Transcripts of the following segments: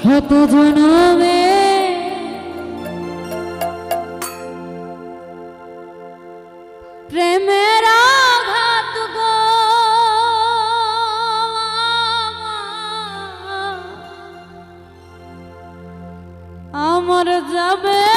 শত জনমে প্রেমের আঘাত গো আমার যাবে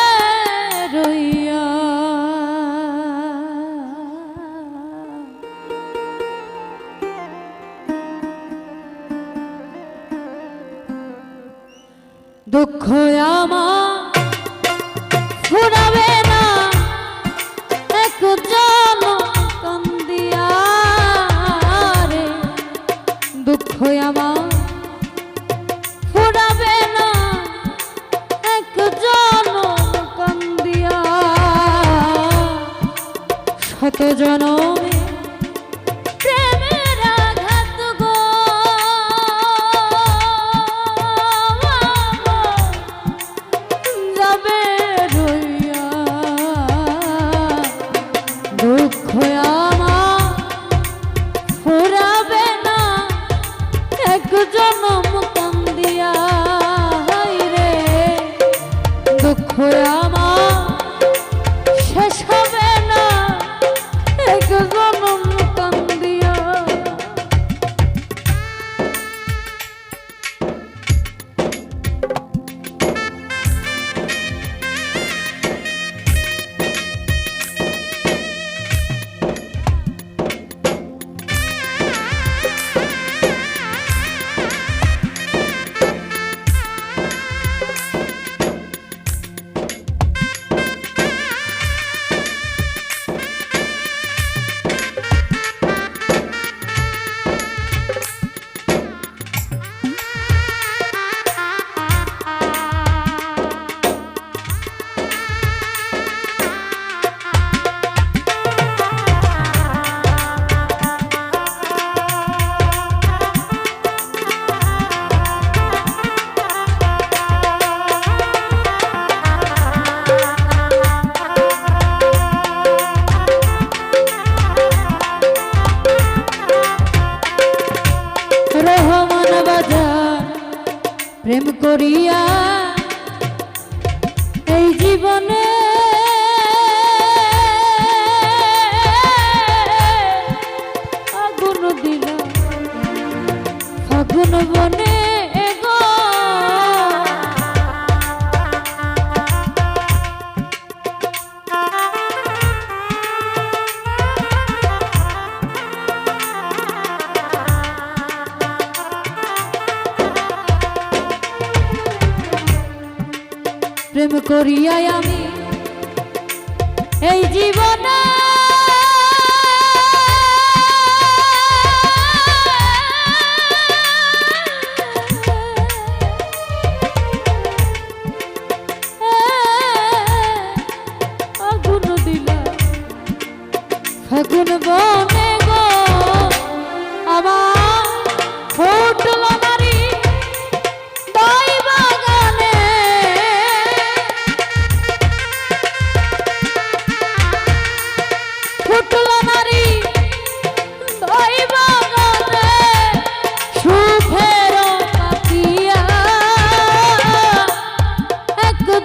এই জীবনা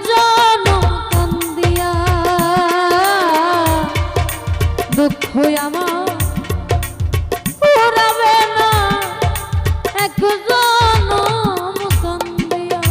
জনম কান্দিয়া। দুঃখ আমার পুরাবে না। এক জনম কান্দিয়া।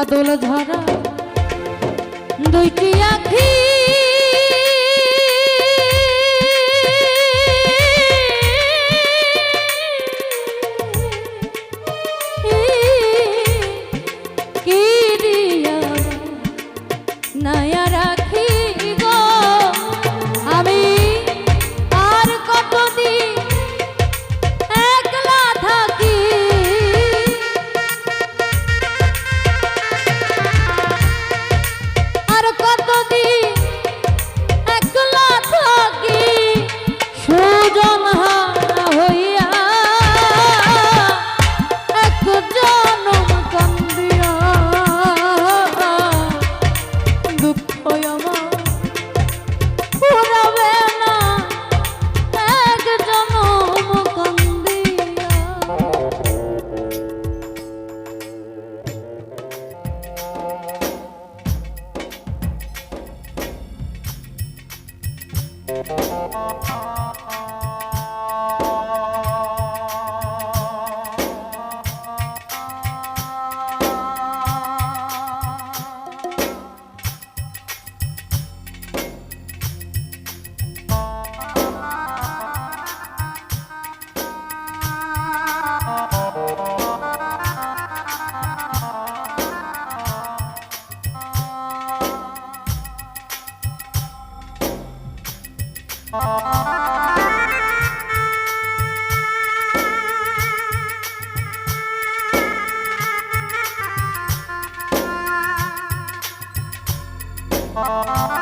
বাদল ঝরা দুইটি আখি ค่ะ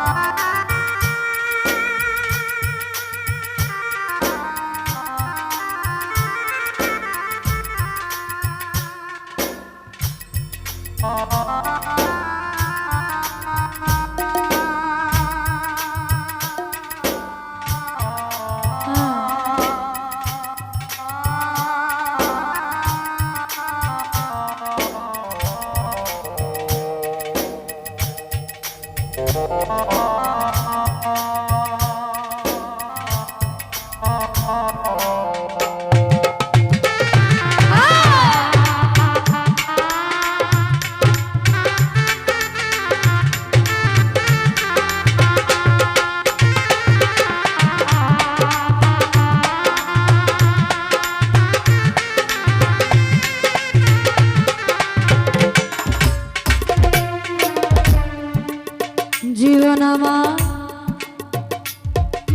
জীবন আমার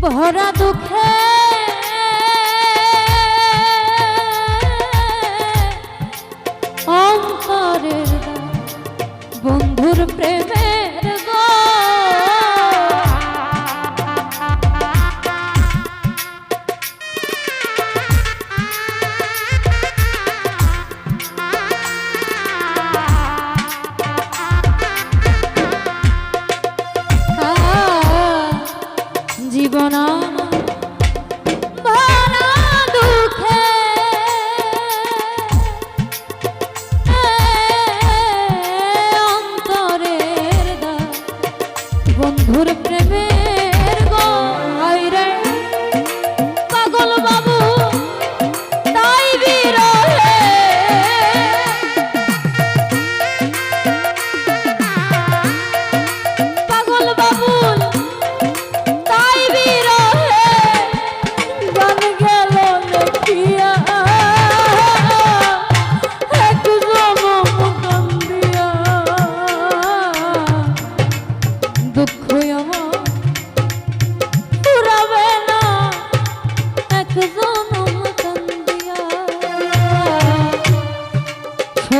ভরা দুঃখে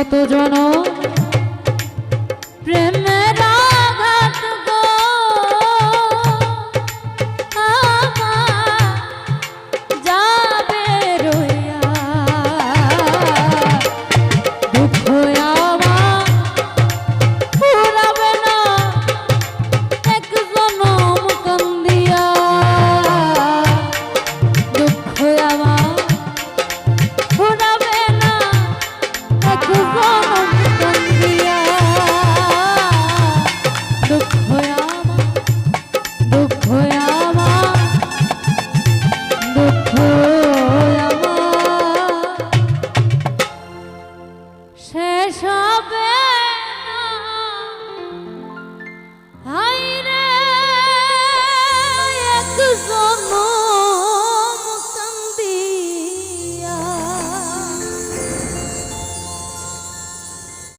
এত জন